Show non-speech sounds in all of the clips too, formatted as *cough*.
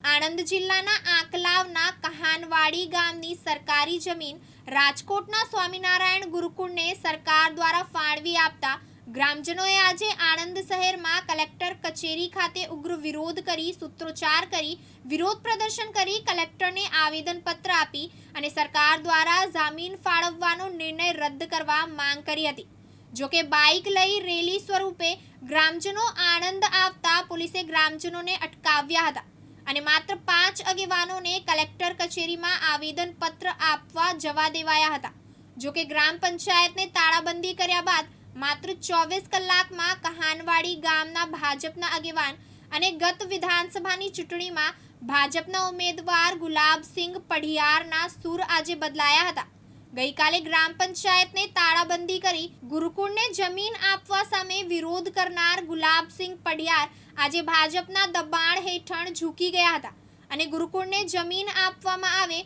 આણંદ જિલ્લાના આંકલાવના કહાનવાડી ગામની સરકારી જમીન રાજકોટના સ્વામિનારાયણ ગુરુકુળને સરકાર દ્વારા ફાળવી આપતા ગ્રામજનોએ આજે આણંદ શહેરમાં કલેક્ટર કચેરી ખાતે ઉગ્ર વિરોધ કરી, સૂત્રોચ્ચાર કરી, વિરોધ પ્રદર્શન કરી કલેક્ટરને આવેદનપત્ર આપી અને સરકાર દ્વારા જામીન ફાળવવાનો નિર્ણય રદ કરવા માંગ કરી હતી. જોકે બાઇક લઈ રેલી સ્વરૂપે ગ્રામજનો આણંદ આવતા પોલીસે ગ્રામજનોને અટકાવ્યા હતા. અને માત્ર પાંચ આગેવાનોને કલેક્ટર કચેરીમાં આવેદનપત્ર આપવા જવા દેવાયા હતા. જોકે ગ્રામ પંચાયતને તાળાબંધી કર્યા બાદ માત્ર ચોવીસ કલાકમાં કહાનવાડી ગામના ભાજપના આગેવાન અને ગત વિધાનસભાની ચૂંટણીમાં ભાજપના ઉમેદવાર ગુલાબસિંહ પઢિયારના સૂર આજે બદલાયા હતા. ગઈકાલે ગ્રામ પંચાયતને તાળાબંધી કરી ગુરુકુળને જમીન આપવા સામે વિરોધ કરનાર ગુલાબસિંહ પડિયાર આજે ભાજપના દબાણ હેઠળ ઝૂકી ગયા હતા અને ગુરુકુળને જમીન આપવામાં આવે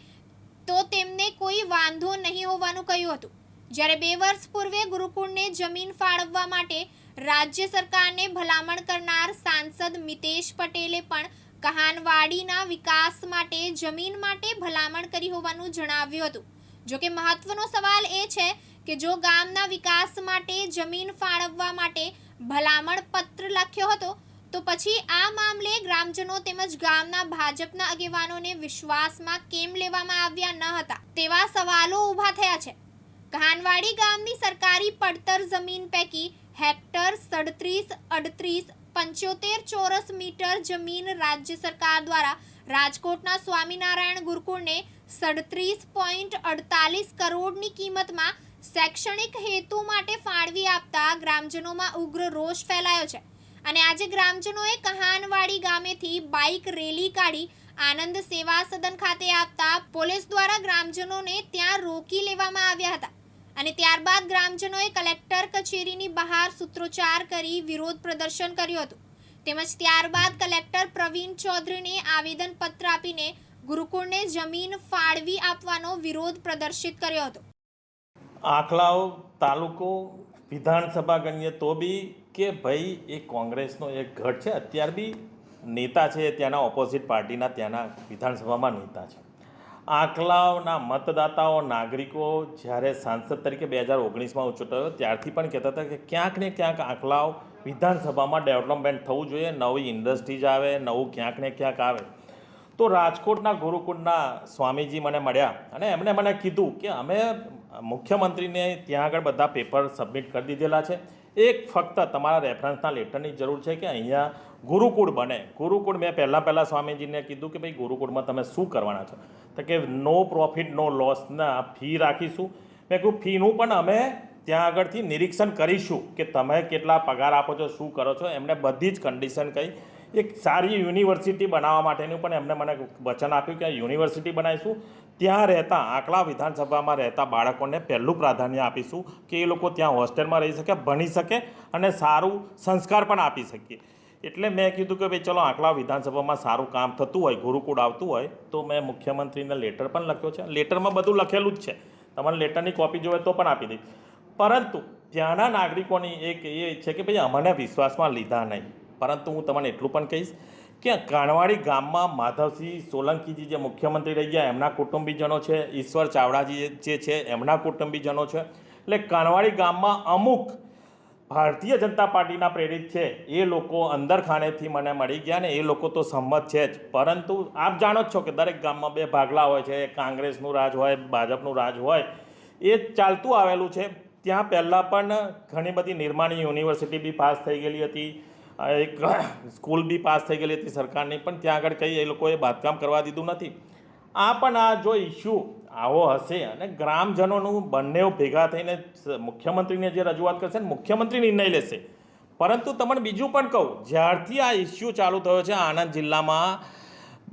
તો તેમને કોઈ વાંધો નહીં હોવાનું કહ્યું હતું. જ્યારે બે વર્ષ પૂર્વે ગુરુકુળને જમીન ફાળવવા માટે રાજ્ય સરકારને ભલામણ કરનાર સાંસદ મિતેશ પટેલે પણ કહાનવાડીના વિકાસ માટે જમીન માટે ભલામણ કરી હોવાનું જણાવ્યું હતું. જોકે મહત્વનો સવાલ એ છે કે જો ગામના વિકાસ માટે જમીન ફાળવવા માટે ભલામણ પત્ર લખ્યો હતો તો પછી આ મામલે ગ્રામજનો તેમજ ગામના ભાજપના આગેવાનોને વિશ્વાસમાં કેમ લેવામાં આવ્યા ન હતા તેવા સવાલો ઊભા થયા છે. ઘાનવાડી ગામની સરકારી પડતર જમીન પૈકી હેક્ટર સડત્રીસ અડત્રીસ પંચોતેર ચોરસ મીટર જમીન રાજ્ય સરકાર દ્વારા રાજકોટના સ્વામિનારાયણ ગુરુકુળને સડત્રીસ પોઈન્ટ અડતાલીસ કરોડની કિંમતમાં શૈક્ષણિક હેતુ માટે ફાળવી આપતા ગ્રામજનોમાં ઉગ્ર રોષ ફેલાયો છે. અને આજે ગ્રામજનોએ કહાનવાડી ગામેથી બાઇક રેલી કાઢી આનંદ સેવા સદન ખાતે આપતા પોલીસ દ્વારા ગ્રામજનોને ત્યાં રોકી લેવામાં આવ્યા હતા. અને ત્યારબાદ ગ્રામજનોએ કલેક્ટર કચેરીની બહાર સૂત્રોચ્ચાર કરી વિરોધ પ્રદર્શન કર્યું હતું. તેમજ ત્યારબાદ કલેક્ટર પ્રવીણ ચૌધરીને આવેદનપત્ર આપીને ગુરુકુળને જમીન ફાળવી આપવાનો વિરોધ પ્રદર્શિત કર્યો હતો. આખલાવ તાલુકો વિધાનસભા ગણીએ તો બી કે ભાઈ એ કોંગ્રેસનો એક ગઢ છે, અત્યાર બી નેતા છે, ત્યાંના ઓપોઝિટ પાર્ટીના, ત્યાંના વિધાનસભામાં નેતા છે. આંકલાવના મતદાતાઓ, નાગરિકો જ્યારે સાંસદ તરીકે બે હજાર ઓગણીસમાં હું ત્યારથી પણ કહેતા હતા કે ક્યાંક ને ક્યાંક આંકલાવ વિધાનસભામાં ડેવલપમેન્ટ થવું જોઈએ, નવી ઇન્ડસ્ટ્રીઝ આવે, નવું ક્યાંક ને ક્યાંક આવે. તો રાજકોટના ગુરુકુળના સ્વામીજી મને મળ્યા અને એમણે મને કીધું કે અમે મુખ્યમંત્રીને ત્યાં આગળ બધા પેપર સબમિટ કરી દીધેલા છે. એક ફક્ત તમારા રેફરન્સના લેટરની જરૂર છે કે અહીંયા ગુરુકુળ બને. ગુરુકુળ મેં પહેલાં પહેલાં સ્વામીજીને કીધું કે ભાઈ ગુરુકુળમાં તમે શું કરવાના છો? તો કે નો પ્રોફિટ નો લોસના ફી રાખીશું. મેં કહ્યું ફીનું પણ અમે ત્યાં આગળથી નિરીક્ષણ કરીશું કે તમે કેટલા પગાર આપો છો, શું કરો છો? એમણે બધી જ કન્ડિશન કહી. એક સારી યુનિવર્સિટી બનાવવા માટેનું પણ એમણે મને વચન આપ્યું કે યુનિવર્સિટી બનાવીશું. ત્યાં રહેતા આંકલા વિધાનસભામાં રહેતા બાળકોને પહેલું પ્રાધાન્ય આપીશું કે એ લોકો ત્યાં હોસ્ટેલમાં રહી શકે, ભણી શકે અને સારું સંસ્કાર પણ આપી શકીએ. એટલે મેં કીધું કે ભાઈ ચલો આંકલા વિધાનસભામાં સારું કામ થતું હોય, ગુરુકુળ આવતું હોય, તો મેં મુખ્યમંત્રીને લેટર પણ લખ્યો છે. લેટરમાં બધું લખેલું જ છે. તમારે લેટરની કોપી જોઈએ તો પણ આપી દઈશ. પરંતુ ત્યાંના નાગરિકોની એક એ છે કે ભાઈ અમને વિશ્વાસમાં લીધા નહીં. પરંતુ હું તમને એટલું પણ કહીશ કે કાણવાડી ગામમાં માધવસિંહ સોલંકીજી જે મુખ્યમંત્રી રહી ગયા, એમના કુટુંબીજનો છે, ઈશ્વર ચાવડાજી જે છે, એમના કુટુંબીજનો છે. એટલે કાણવાડી ગામમાં અમુક ભારતીય જનતા પાર્ટીના પ્રેરિત છે. એ લોકો અંદર ખાનેથી મને મળી ગયા ને એ લોકો તો સંમત છે જ. પરંતુ આપ જાણો જ છો કે દરેક ગામમાં બે ભાગલા હોય છે. કોંગ્રેસનું રાજ હોય ભાજપનું રાજ હોય. એ ચાલતું આવેલું છે. ત્યાં પહેલાં પણ ઘણી બધી નિર્માણી યુનિવર્સિટી બી પાસ થઈ ગયેલી હતી. એક *coughs* સ્કૂલ બી પાસ થઈ ગયેલી હતી સરકારની, પણ ત્યાં આગળ કંઈ એ લોકોએ બાંધકામ કરવા દીધું નથી. આ પણ આ જો ઇસ્યુ આવો હશે અને ગ્રામજનોનું બંને ભેગા થઈને મુખ્યમંત્રીને જે રજૂઆત કરશે ને મુખ્યમંત્રી નિર્ણય લેશે. પરંતુ તમને બીજું પણ કહું, જ્યારથી આ ઇસ્યુ ચાલુ થયો છે આણંદ જિલ્લામાં,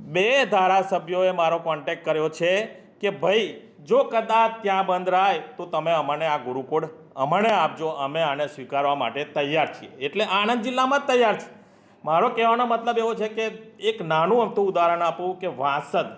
બે ધારાસભ્યોએ મારો કોન્ટેક્ટ કર્યો છે કે ભાઈ જો કદાચ ત્યાં બંધ રહે તો તમે અમને આ ગુરુકુળ અમને આપજો, અમે આને સ્વીકારવા માટે તૈયાર છીએ. એટલે આણંદ જિલ્લામાં જ તૈયાર છે. મારો કહેવાનો મતલબ એવો છે કે એક નાનું અમતું ઉદાહરણ આપું કે વાસદ.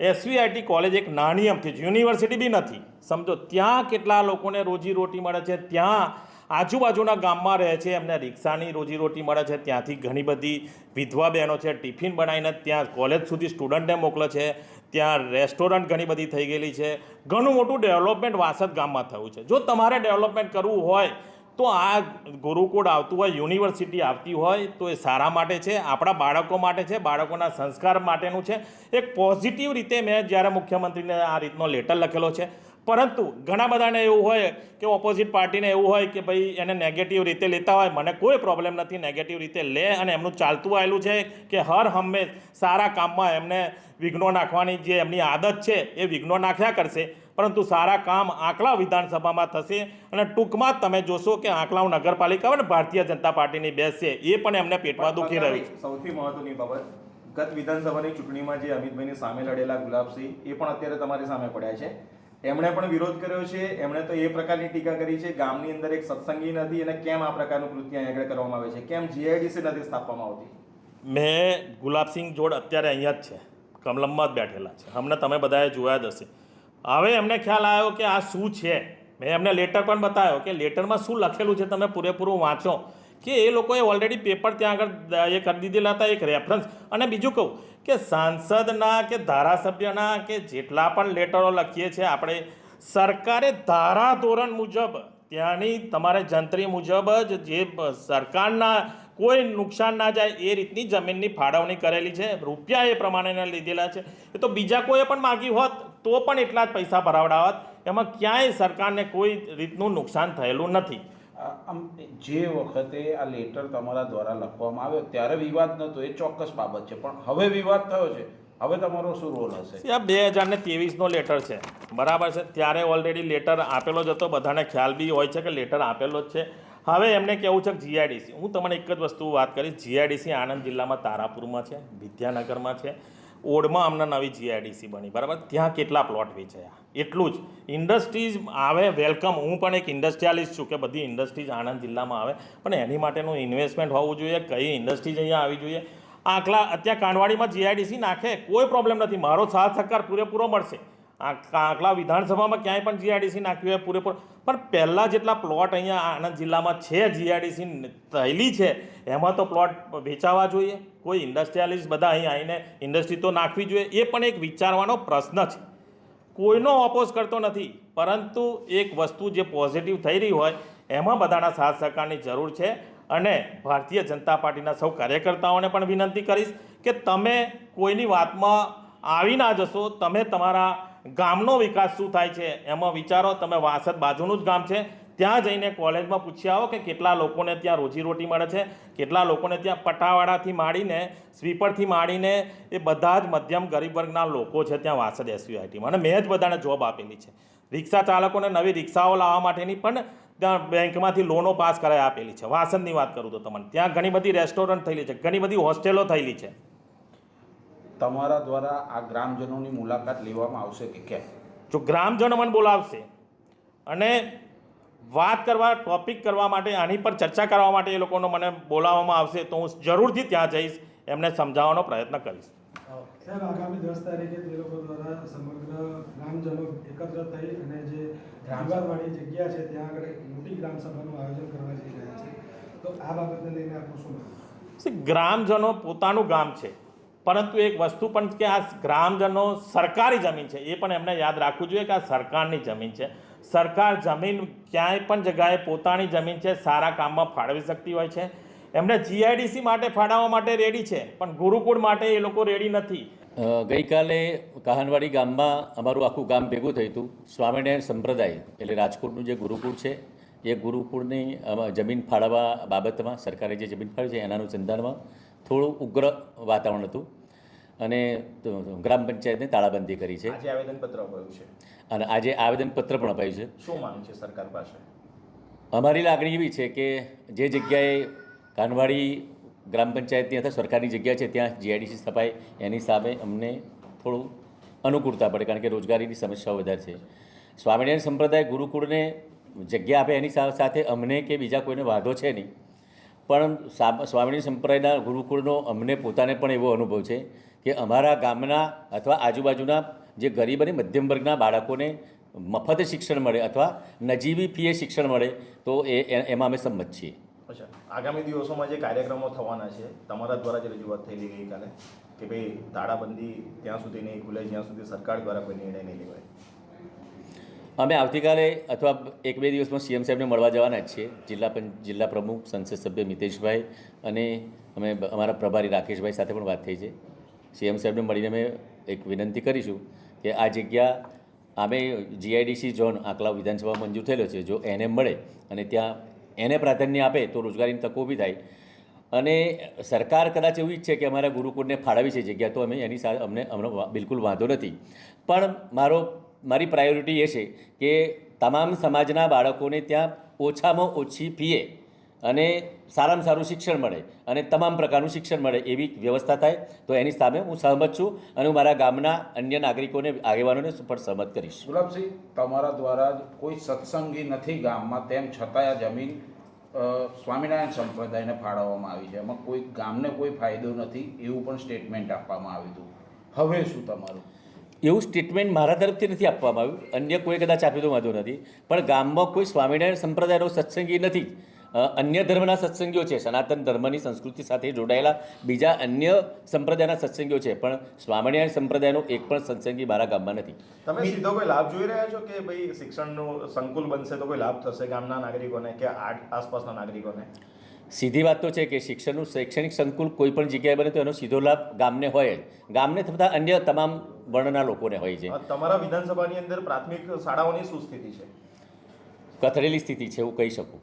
એસવીઆઈટી કોલેજ એક નાની અમથી યુનિવર્સિટી બી નથી. સમજો, ત્યાં કેટલા લોકોને રોજી રોટી મળે છે, ત્યાં આજુબાજુના ગામમાં રહે છે, એમને રિક્ષાની રોજીરોટી મળે છે, ત્યાંથી ઘણી બધી વિધવા બહેનો છે, ટિફિન બનાવીને ત્યાં કોલેજ સુધી સ્ટુડન્ટને મોકલે છે, ત્યાં રેસ્ટોરન્ટ ઘણી બધી થઈ ગયેલી છે. ઘણું મોટું ડેવલપમેન્ટ વાસદ ગામમાં થયું છે. જો તમારે ડેવલપમેન્ટ કરવું હોય, તો આ ગુરુકુળ આવતું હોય, યુનિવર્સિટી આવતી હોય, તો એ સારા માટે છે, આપણા બાળકો માટે છે, બાળકોના સંસ્કાર માટેનું છે. એક પોઝિટિવ રીતે મેં જ્યારે મુખ્યમંત્રીને આ રીતનો લેટર લખેલો છે પરંતુ ઘણા બધાને એવું હોય કે ઓપોઝિટ પાર્ટીને એવું હોય કે ભાઈ એને નેગેટિવ રીતે લેતા હોય. મને કોઈ પ્રોબ્લેમ નથી નેગેટિવ રીતે લે અને એમનું ચાલતું આવેલું છે કે હર હંમેશ સારા કામમાં એમને વિઘ્નો નાખવાની જે એમની આદત છે એ વિઘ્નો નાખ્યા કરશે. પરંતુ સારા કામ આંકલાવ વિધાનસભામાં થશે અને ટૂંકમાં તમે જોશો કે આંકલાવ નગરપાલિકા હોય ને ભારતીય જનતા પાર્ટીની બેસશે એ પણ એમને પેટમાં દુખી રહ્યું છે સૌથી મહત્વની બાબત ગત વિધાનસભાની ચૂંટણીમાં જે અમિતભાઈની સામે લડેલા ગુલાબસિંહ એ પણ અત્યારે તમારી સામે પડ્યા છે. એમણે પણ વિરોધ કર્યો છે. એમણે તો એ પ્રકારની ટીકા કરી છે. ગામની અંદર એક સત્સંગી નથી અને કેમ આ પ્રકારનું કૃત્ય અહીંયા આગળ કરવામાં આવે છે? કેમ જીઆઈડીસી નથી સ્થાપવામાં આવતી? મેં ગુલાબસિંહ જોડ અત્યારે અહીંયા જ છે. કમલમમાં જ બેઠેલા છે. હમણાં તમે બધાએ જોયા જ હશે. હવે એમને ખ્યાલ આવ્યો કે આ શું છે? મેં એમને લેટર પણ બતાવ્યો કે લેટરમાં શું લખેલું છે તમે પૂરેપૂરું વાંચો. કે એ લોકોએ ઓલરેડી પેપર ત્યાં આગળ એ કરી દીધેલા હતા, એક રેફરન્સ અને બીજું કહું કે સાંસદના કે ધારાસભ્યના કે જેટલા પણ લેટરો લખીએ છીએ આપણે, સરકારે ધારા ધોરણ મુજબ, ત્યાંની તમારે જંત્રી મુજબ જ જે સરકારના કોઈ નુકસાન ના જાય એ રીતની જમીનની ફાળવણી કરેલી છે. રૂપિયા એ પ્રમાણેના લીધેલા છે. એ તો બીજા કોઈએ પણ માગી હોત, તો પણ એટલા જ પૈસા ભરાવડાવત. એમાં ક્યાંય સરકારને કોઈ રીતનું નુકસાન થયેલું નથી. આમ જે વખતે આ લેટર તમારા દ્વારા લખવામાં આવ્યો, ત્યારે વિવાદ નહોતો, એ ચોક્કસ બાબત છે. પણ હવે વિવાદ થયો છે. હવે તમારો શું રોલ હશે? આ બે હજાર ને ત્રેવીસનો લેટર છે. બરાબર છે? ત્યારે ઓલરેડી લેટર આપેલો જ હતો. બધાને ખ્યાલ બી હોય છે કે લેટર આપેલો જ છે. હવે એમને કહેવું છે કે જીઆઈડીસી હું તમને એક જ વસ્તુ વાત કરીશ. જીઆઈડીસી આણંદ જિલ્લામાં તારાપુરમાં છે, વિદ્યાનગરમાં છે. ઓડમાં અમને નવી જીઆઈડીસી બની. બરાબર? ત્યાં કેટલા પ્લોટ વેચાયા? એટલું જ. ઇન્ડસ્ટ્રીઝ આવે વેલકમ હું પણ એક ઇન્ડસ્ટ્રીયાલિસ્ટ છું કે બધી ઇન્ડસ્ટ્રીઝ આણંદ જિલ્લામાં આવે. પણ એની માટેનું ઇન્વેસ્ટમેન્ટ હોવું જોઈએ. કઈ ઇન્ડસ્ટ્રીઝ અહીંયા આવી જોઈએ? આંકલા, અત્યારે કાંડવાડીમાં જીઆઈડીસી નાખે. કોઈ પ્રોબ્લેમ નથી. મારો સાથ સહકાર પૂરેપૂરો મળશે. આ વિધાનસભામાં ક્યાંય પણ જીઆઈડીસી નાખ્યું હોય પૂરેપૂરો પણ પહેલાં જેટલા પ્લોટ અહીંયા આણંદ જિલ્લામાં છે જીઆઈડીસી થયેલી છે, એમાં તો પ્લોટ વેચાવા જોઈએ, કોઈ ઇન્ડસ્ટ્રીયાલિસ્ટ બધા અહીં આવીને ઇન્ડસ્ટ્રી તો નાખવી જોઈએ, એ પણ એક વિચારવાનો પ્રશ્ન છે. કોઈનો ઓપોઝ કરતો નથી, પરંતુ એક વસ્તુ જે પોઝિટિવ થઈ રહી હોય, એમાં બધાના સાથ સહકારની જરૂર છે અને ભારતીય જનતા પાર્ટીના સૌ કાર્યકર્તાઓને પણ વિનંતી કરીશ કે તમે કોઈની વાતમાં આવી ના જશો, તમે તમારા ગામનો વિકાસ શું થાય છે એમાં વિચારો, તમે વાસદ બાજુનું જ ગામ છે. ત્યાં જઈને કોલેજમાં પૂછી આવો કે કેટલા લોકોને ત્યાં રોજીરોટી મળે છે, કેટલા લોકોને ત્યાં પટાવાળાથી માંડીને, સ્વીપરથી માંડીને એ બધા જ મધ્યમ ગરીબ વર્ગના લોકો છે ત્યાં વાસદ એસયુઆઈટીમાં અને મેં જ બધાને જોબ આપેલી છે. રિક્ષા ચાલકોને નવી રિક્ષાઓ લાવવા માટેની પણ ત્યાં બેંકમાંથી લોનો પાસ કરાવી આપેલી છે. વાસદની વાત કરું તો તમને. ત્યાં ઘણી બધી રેસ્ટોરન્ટ થયેલી છે, ઘણી બધી હોસ્ટેલો થયેલી છે. તમારા દ્વારા આ ગ્રામજનોની મુલાકાત લેવામાં આવશે કે કેમ? જો ગ્રામજનો મને બોલાવશે અને વાત કરવા ટોપિક કરવા માટે આની પર ચર્ચા કરવા માટે એ લોકોનો મને બોલાવવામાં આવશે તો હું જરૂરથી ત્યાં જઈશ એમને સમજાવવાનો પ્રયત્ન કરીશ. સાહેબ આગામી દસ તારીખે તે લોકો દ્વારા સમગ્ર ગ્રામજનો એકત્ર થઈ અને જે વિવાદવાળી જગ્યા છે ત્યાં આગળ એક મોટી ગ્રામસભાનું આયોજન કરવા જઈ રહ્યા છે. તો આ બાબતને લઈને આપણું શું ગ્રામજનો પોતાનું ગામ છે પરંતુ એક વસ્તુ પણ કે આ ગ્રામજનો સરકારી જમીન છે, એ પણ એમને યાદ રાખવું જોઈએ કે આ સરકારની જમીન છે. સરકાર જમીન ક્યાંય પણ જગ્યાએ પોતાની જમીન છે, સારા કામમાં ફાળવી શકતી હોય છે. એમને જીઆઈડીસી માટે ફાળવવા માટે રેડી છે, પણ ગુરુકુળ માટે એ લોકો રેડી નથી. ગઈકાલે કહાનવાડી ગામમાં અમારું આખું ગામ ભેગું થયું હતું, સ્વામિનારાયણ સંપ્રદાય, એટલે રાજકોટનું જે ગુરુકુળ છે, એ ગુરુકુળની જમીન ફાળવવા બાબતમાં, સરકારે જે જમીન ફાળવી છે એના અનુસંધાનમાં થોડું ઉગ્ર વાતાવરણ હતું. અને ગ્રામ પંચાયતને તાળાબંધી કરી છે. આજે આવેદનપત્ર અપાયું છે. અને આજે આવેદનપત્ર પણ અપાયું છે. શું માંગ છે સરકાર પાસે? અમારી લાગણી એવી છે કે જે જગ્યાએ કાનવાડી ગ્રામ પંચાયતની અથવા સરકારની જગ્યા છે ત્યાં જીઆઈડીસી સ્થપાય. એની સામે અમને થોડું અનુકૂળતા પડે કારણ કે રોજગારીની સમસ્યાઓ વધારે છે. સ્વામિનારાયણ સંપ્રદાય ગુરુકુળને જગ્યા આપે એની સાથે અમને કે બીજા કોઈને વાંધો છે નહીં. પણ સ્વામિની સંપ્રદાયના ગુરુકુળનો અમને પોતાને પણ એવો અનુભવ છે કે અમારા ગામના અથવા આજુબાજુના જે ગરીબ અને મધ્યમ વર્ગના બાળકોને મફત શિક્ષણ મળે અથવા નજીવી ફીએ શિક્ષણ મળે, તો એ એમાં અમે સંમત છીએ. અચ્છા. આગામી દિવસોમાં જે કાર્યક્રમો થવાના છે, તમારા દ્વારા જે રજૂઆત થયેલી ગઈકાલે, કે ભાઈ તાળાબંધી ત્યાં સુધી નહીં ખુલે જ્યાં સુધી સરકાર દ્વારા કોઈ નિર્ણય નહીં લેવાય. અમે આવતીકાલે અથવા એક બે દિવસમાં સીએમ સાહેબને મળવા જવાના જ છીએ. જિલ્લા જિલ્લા પ્રમુખ, સંસદ સભ્ય મિતેશભાઈ અને અમે અમારા પ્રભારી રાકેશભાઈ સાથે પણ વાત થઈ છે. સીએમ સાહેબને મળીને અમે એક વિનંતી કરીશું કે આ જગ્યા, અમે જીઆઈડીસી ઝોન આકલાવ વિધાનસભા મંજૂર થયેલો છે. જો એને મળે અને ત્યાં એને પ્રાધાન્ય આપે તો રોજગારીની તકો ઊભી થાય. અને સરકાર કદાચ એવું ઈચ્છે કે અમારા ગુરુકુળને ફાળવી છે જગ્યા, તો અમે એની સાથે અમને અમને બિલકુલ વાંધો નથી. પણ મારો મારી પ્રાયોરિટી એ છે કે તમામ સમાજના બાળકોને ત્યાં ઓછામાં ઓછી ફીએ અને સારામાં સારું શિક્ષણ મળે અને તમામ પ્રકારનું શિક્ષણ મળે એવી વ્યવસ્થા થાય તો એની સામે હું સહમત છું અને હું મારા ગામના અન્ય નાગરિકોને, આગેવાનોને પણ સહમત કરીશ. ગુલાબસિંહ, તમારા દ્વારા કોઈ સત્સંગી નથી ગામમાં, તેમ છતાં આ જમીન સ્વામિનારાયણ સંપ્રદાયને ફાળવવામાં આવી છે. એમાં કોઈ ગામને કોઈ ફાયદો નથી એવું પણ સ્ટેટમેન્ટ આપવામાં આવ્યું હતું. હવે શું તમારું? એવું સ્ટેટમેન્ટ મારા તરફથી નથી આપવામાં આવ્યું. અન્ય કોઈ કદાચ આપ્યું તો વાંધો નથી. પણ ગામમાં કોઈ સ્વામિનારાયણ સંપ્રદાયનો સત્સંગી નથી. અન્ય ધર્મના સત્સંગીઓ છે. સનાતન ધર્મની સંસ્કૃતિ સાથે જોડાયેલા બીજા અન્ય સંપ્રદાયના સત્સંગીઓ છે. પણ સ્વામિનારાયણ સંપ્રદાયનો એક પણ સત્સંગી મારા ગામમાં નથી. તમે સીધો કોઈ લાભ જોઈ રહ્યા છો કે ભાઈ શિક્ષણનું સંકુલ બનશે તો કોઈ લાભ થશે ગામના નાગરિકોને કે આસપાસના નાગરિકોને? સીધી વાત તો છે કે શિક્ષણનું શૈક્ષણિક સંકુલ કોઈ પણ જગ્યાએ બને તો એનો સીધો લાભ ગામને હોય જ. ગામને તથા અન્ય તમામ વર્ણના લોકોને હોય છે. તમારા વિધાનસભાની અંદર પ્રાથમિક શાળાઓની શું સ્થિતિ છે? કથળેલી સ્થિતિ છે એવું કહી શકું.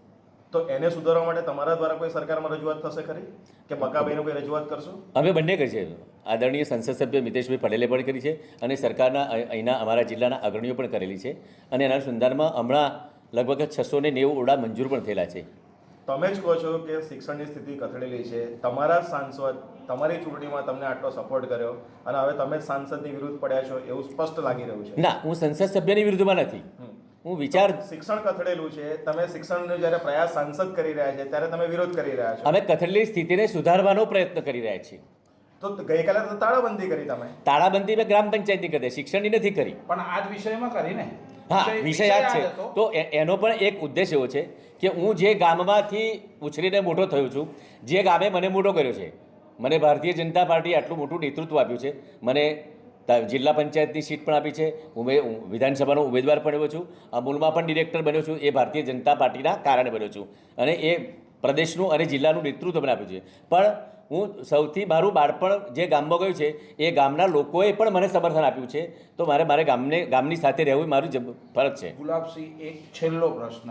તો એને સુધારવા માટે તમારા દ્વારા કોઈ સરકારમાં રજૂઆત થશે ખરી? કે બકાભાઈનો કોઈ રજૂઆત કરશો? અમે બંને કરી છે આદરણીય સંસદ સભ્ય મિતેશભાઈ પટેલે પણ કરી છે અને સરકારના અહીંના અમારા જિલ્લાના અગ્રણીઓ પણ કરેલી છે. અને એના સંદર્ભમાં હમણાં લગભગ છસો ને નેવું ઓરડા મંજૂર પણ થયેલા છે. તમે જ કહો છો કે શિક્ષણની સ્થિતિ કથળેલી છે. તમારા સાંસદ તમારી ચૂંટણીમાં તમને આટલો સપોર્ટ કર્યો અને હવે તમે સાંસદની વિરુદ્ધ પડ્યા છો એવું સ્પષ્ટ લાગી રહ્યું છે. ના હું સંસદ સભ્યની વિરુદ્ધમાં નથી. હું વિચાર શિક્ષણ કથળેલું છે. તમે શિક્ષણનો જ્યારે પ્રયાસ સાંસદ કરી રહ્યા છે ત્યારે તમે વિરોધ કરી રહ્યા છો. અમે કથળેલી સ્થિતિને સુધારવાનો પ્રયત્ન કરી રહ્યા છીએ. તો ગઈકાલે તો તાળાબંધી કરી તમે. તાળાબંધી મેં ગ્રામ પંચાયતની કરી શિક્ષણની નથી કરી. પણ આ જ વિષયમાં કરીને હા વિષય આ જ છે. તો એનો પણ એક ઉદ્દેશ એવો છે કે હું જે ગામમાંથી ઉછરીને મોટો થયો છું, જે ગામે મને મોટો કર્યો છે, મને ભારતીય જનતા પાર્ટીએ આટલું મોટું નેતૃત્વ આપ્યું છે, મને જિલ્લા પંચાયતની સીટ પણ આપી છે ઉમે વિધાનસભાનો ઉમેદવાર પણ એવો છું અમૂલમાં પણ ડિરેક્ટર બન્યો છું, એ ભારતીય જનતા પાર્ટીના કારણે બન્યો છું અને એ પ્રદેશનું અને જિલ્લાનું નેતૃત્વ પણ આપ્યું છે. પણ હું સૌથી મારું બાળપણ જે ગામમાં ગયું છે, એ ગામના લોકોએ પણ મને સમર્થન આપ્યું છે, તો મારે મારે ગામને, ગામની સાથે રહેવું મારું ફરજ છે. ગુલાબસિંહ, એક છેલ્લો પ્રશ્ન.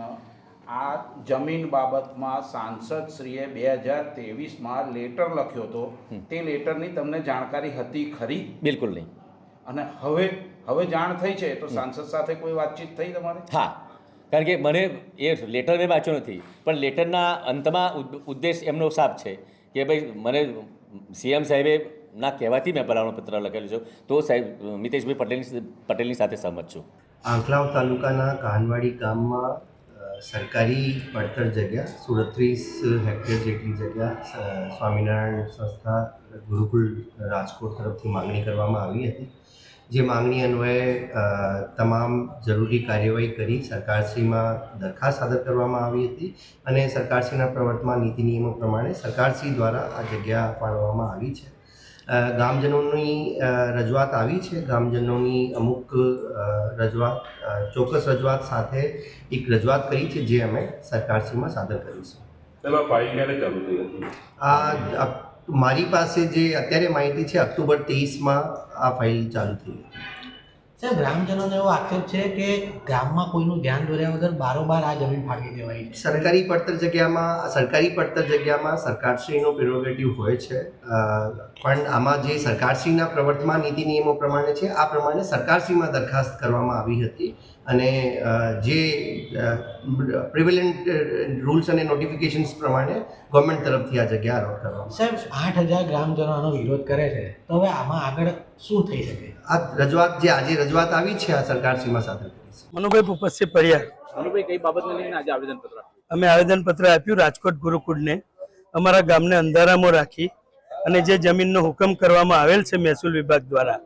આ જમીન બાબતમાં સાંસદ શ્રીએ બે હજાર ત્રેવીસમાં લેટર લખ્યો હતો. તે લેટરની તમને જાણકારી હતી ખરી? બિલકુલ નહીં. અને હવે હવે જાણ થઈ છે તો સાંસદ સાથે કોઈ વાતચીત થઈ તમારે? હા. કારણ કે મને એ લેટર મેં વાંચ્યો નથી પણ લેટરના અંતમાં ઉદ્દેશ એમનો સાફ છે કે ભાઈ મને સીએમ સાહેબે ના કહેવાથી મેં ભલામણ પત્ર લખેલું છે. તો સાહેબ મિતેશભાઈ પટેલની પટેલની સાથે સહમત છું. આંકલાવ તાલુકાના કાનવાડી ગામમાં સરકારી પડતર જગ્યા, સુડત્રીસ હેક્ટર જેટલી જગ્યા સ્વામિનારાયણ સંસ્થા ગુરુકુલ રાજકોટ તરફથી માંગણી કરવામાં આવી હતી. જે માંગણી અન્વયે તમામ જરૂરી કાર્યવાહી કરી સરકારશ્રીમાં દરખાસ્ત સાદર કરવામાં આવી હતી અને સરકારશ્રીના પ્રવર્તમાન નીતિ નિયમો પ્રમાણે સરકારશ્રી દ્વારા આ જગ્યા ફાળવવામાં આવી છે. ગામજનોની રજૂઆત આવી છે. ગામજનોની અમુક રજૂઆત ચોક્કસ રજૂઆત સાથે એક રજૂઆત કરી છે જે અમે સરકારશ્રીમાં સાદર કરીશું. આ મારી પાસે જે અત્યારે માહિતી છે ઓક્ટોબર તેવીસમાં આ ફાઇલ ચાલુ થઈ હતી. સાહેબ ગ્રામજનોનો એવો આક્ષેપ છે કે ગામમાં કોઈનું ધ્યાન દોર્યા વગર બારોબાર આ જમીન ફાળવી દેવાય છે. સરકારી પડતર જગ્યામાં સરકારી પડતર જગ્યામાં સરકારશ્રીનો પ્રિરોગેટિવ હોય છે. પણ આમાં જે સરકારશ્રીના પ્રવર્તમાન નીતિ નિયમો પ્રમાણે છે આ પ્રમાણે સરકારશ્રીમાં દરખાસ્ત કરવામાં આવી હતી. અને જે પ્રિવેલન્ટ રૂલ્સ અને નોટિફિકેશન્સ પ્રમાણે ગવર્મેન્ટ તરફથી આ જગ્યા અલોટ કરવામાં સાહેબ આઠ હજાર ગ્રામજનો આનો વિરોધ કરે છે. તો હવે આમાં આગળ શું થઈ શકે? આ રજૂઆત જે આજે રજૂઆત આવી છે આ સરકાર સીમા સાથે મનુભાઈ ભૂપતસિંહ પરિયાર મનુભાઈ કઈ બાબતને લઈને આજે આવેદનપત્ર અમે આવેદનપત્ર આપ્યું રાજકોટ ગુરુકુળને. અમારા ગામને અંધારામાં રાખી અને જે જમીનનો હુકમ કરવામાં આવેલ છે મહેસૂલ વિભાગ દ્વારા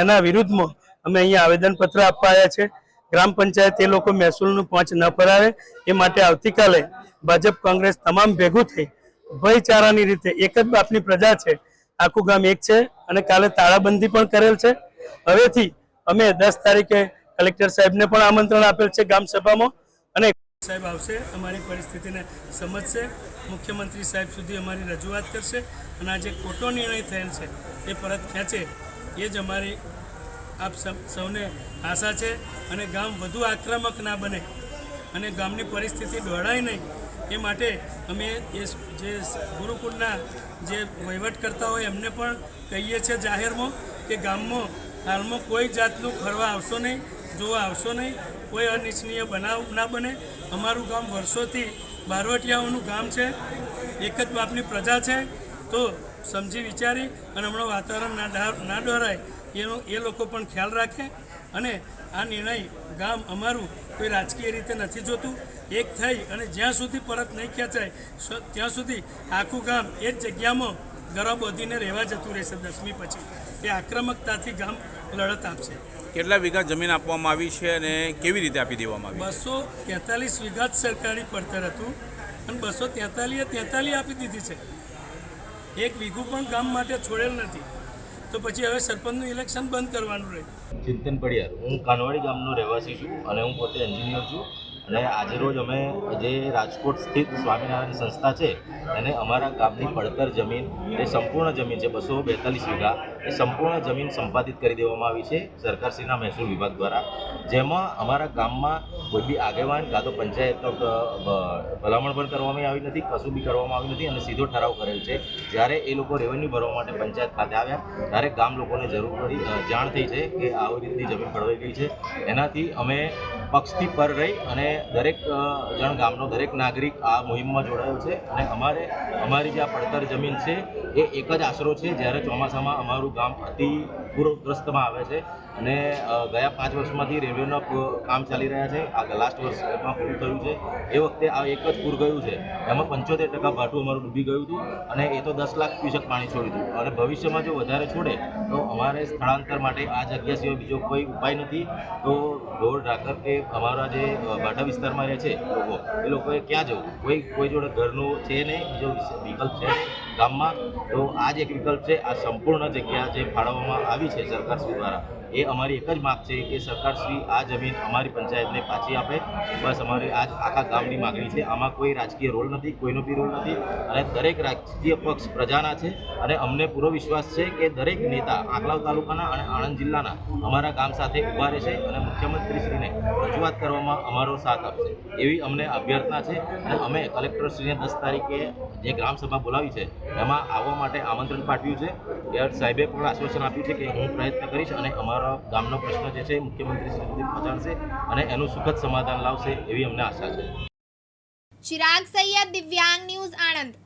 એના વિરુદ્ધમાં અમે અહીંયા આવેદનપત્ર આપવા આવ્યા છે. ગ્રામ પંચાયત એ લોકો મહેસૂલનું પહોંચ ન ભરાવે એ માટે આવતીકાલે ભાજપ કોંગ્રેસ તમામ ભેગું થઈ ભયચારાની રીતે એક જ બાપની પ્રજા છે. આખું ગામ એક છે અને કાલે તાળાબંધી પણ કરેલ છે. હવેથી અમે દસ તારીખે કલેક્ટર સાહેબને પણ આમંત્રણ આપેલ છે ગામ સભામાં. અને સાહેબ આવશે, અમારી પરિસ્થિતિને સમજશે. મુખ્યમંત્રી સાહેબ સુધી અમારી રજૂઆત કરશે અને આ જે ખોટો નિર્ણય થયેલ છે, એ પરત ખેંચે, એ જ અમારી આપ સૌને આશા છે. અને ગામ વધુ આક્રમક ના બને અને ગામની પરિસ્થિતિ દોડાય નહીં, એ માટે અમે એ જે ગુરુકુળના જે વહીવટ કરતા હોય એમને પણ કહીએ છીએ જાહેરમાં કે ગામમાં હાલમાં કોઈ જાતનું ફરવા આવશો નહીં, જોવા આવશો નહીં, કોઈ અનિચ્છનીય બનાવ ના બને. અમારું ગામ વર્ષોથી બારવટિયાઓનું ગામ છે, એક જ બાપની પ્રજા છે. તો સમજી વિચારી અને હમણાં વાતાવરણ ના ના દોરાય એનો, એ લોકો પણ ખ્યાલ રાખે. અને આ નિર્ણય ગામ અમારું કોઈ રાજકીય રીતે નથી જોતું. એક થઈ અને જ્યાં સુધી પરત નહીં ખેંચાય ત્યાં સુધી આખું ગામ એ જ જગ્યામાં ગરબ બોધીને રહેવા જતું રહેશે દસમી પછી. એ આક્રમકતાથી ગામ લડત આપશે. કેટલા વીઘા જમીન આપવામાં આવી છે અને કેવી રીતે આપી દેવામાં આવી બસો તેતાલીસ વીઘા જ સરકારી પડતર હતું અને બસો તેતાલીસ તેતાલીસ આપી દીધી છે. એક વીઘું પણ ગામ માટે છોડેલ નથી. તો પછી હવે સરપંચનું ઇલેક્શન બંધ કરવાનું રહે. ચિંતન પડિયાર હું કાનવાડી ગામનો રહેવાસી છું અને હું પોતે એન્જિનિયર છું અને આજે રોજ અમે જે રાજકોટ સ્થિત સ્વામિનારાયણ સંસ્થા છે અને અમારા ગામની પડતર જમીન એ સંપૂર્ણ જમીન છે બસો બેતાલીસ વીઘા. સંપૂર્ણ જમીન સંપાદિત કરી દેવામાં આવી છે સરકારશ્રીના મહેસૂલ વિભાગ દ્વારા. જેમાં અમારા ગામમાં કોઈ બી આગેવાન કાં તો પંચાયતનો ભલામણ પણ કરવામાં આવી નથી, કશું બી કરવામાં આવ્યું નથી અને સીધો ઠરાવ કરેલ છે. જ્યારે એ લોકો રેવન્યુ ભરવા માટે પંચાયત ખાતે આવ્યા, ત્યારે ગામ લોકોને જરૂર પડી જાણ થઈ છે કે આવી રીતની જમીન ફળવાઈ ગઈ છે. એનાથી અમે પક્ષથી પર રહી અને દરેક જણ ગામનો દરેક નાગરિક આ મુહિમમાં જોડાયો છે. અને અમારે, અમારી જે આ પડતર જમીન છે, એ એક જ આશરો છે. જ્યારે ચોમાસામાં અમારું ગામ અતિ પૂરગ્રસ્તમાં આવે છે. અને ગયા પાંચ વર્ષમાંથી રેલવેના કામ ચાલી રહ્યા છે. આ લાસ્ટ વર્ષમાં પૂરું થયું છે. એ વખતે આ એક જ પૂર ગયું છે. એમાં પંચોતેર ટકા ભાટું અમારું ડૂબી ગયું હતું અને એ તો દસ લાખ ક્યુસેક પાણી છોડ્યું હતું. અને ભવિષ્યમાં જો વધારે છોડે, તો અમારે સ્થળાંતર માટે આ જગ્યા સિવાય બીજો કોઈ ઉપાય નથી. તો ઢોર, ઢાકર કે અમારા જે ભાટા વિસ્તારમાં રહે છે, લોકો, એ લોકોએ ક્યાં જવું? કોઈ કોઈ જોડે ઘરનું છે નહીં, બીજો વિકલ્પ છે ગામમાં. તો આ જ એક વિકલ્પ છે, આ સંપૂર્ણ જગ્યા જે ફાળવવામાં આવી છે સરકારશ્રી દ્વારા. એ અમારી એક જ માગ છે કે સરકારશ્રી આ જમીન અમારી પંચાયતને પાછી આપે. બસ અમારી આજ આખા ગામની માગણી છે. આમાં કોઈ રાજકીય રોલ નથી, કોઈનો બી રોલ નથી. અને દરેક રાજકીય પક્ષ પ્રજાના છે. અને અમને પૂરો વિશ્વાસ છે કે દરેક નેતા આંકલાવ તાલુકાના અને આણંદ જિલ્લાના અમારા ગામ સાથે ઊભા રહેશે અને મુખ્યમંત્રીશ્રીને રજૂઆત કરવામાં અમારો સાથ આપશે. એવી અમને અભ્યર્થના છે. અને અમે કલેક્ટરશ્રીને દસ તારીખે જે ગ્રામસભા બોલાવી છે, એમાં આવવા માટે આમંત્રણ પાઠવ્યું છે. એ સાહેબે પણ આશ્વાસન આપ્યું છે કે હું પ્રયત્ન કરીશ અને અમારા ગામનો પ્રશ્ન જે છે મુખ્યમંત્રી શ્રી સુધી પહોંચાડશે અને એનું સુખદ સમાધાન લાવશે એવી અમને આશા છે. ચિરાગ સૈયદ, દિવ્યાંગ ન્યૂઝ આણંદ.